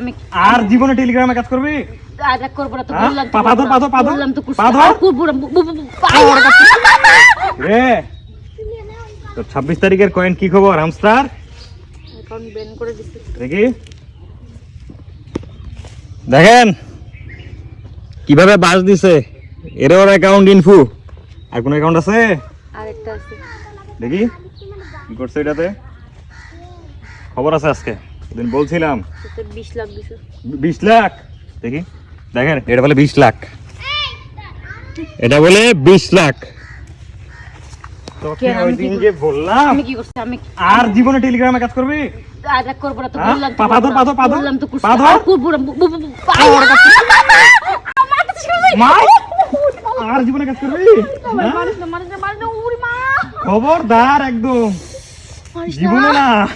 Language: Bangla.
আমি আর জীবনে টেলিগ্রামে কাজ করবি? ছাব্বিশ তারিখের কয়েন কি খবর হামস্টার অ্যাকাউন্ট ব্যান করে দিছি দেখি। দেখেন কীভাবে বাস দিছে। এর ওর অ্যাকাউন্ট ইনফু আর কোন অ্যাকাউন্ট আছে? আর একটা আছে। দেখি কি করছে এটাতে? খবর আছে আজকে। দিন বলছিলাম। বিশ লাখ বিশ লাখ? দেখি। দেখেন এটা বলে বিশ লাখ। এটা বলে বিশ লাখ। তোকে আমি ওই কি দিন করব? যে বললাম আমি কি করছি? আমি আর জীবনে টেলিগ্রামে কাজ করবি? আর হ্যাঁ? আর জীবনে কাজ করবি? হ্যাঁ? খবরদার একদম। জীবনে না।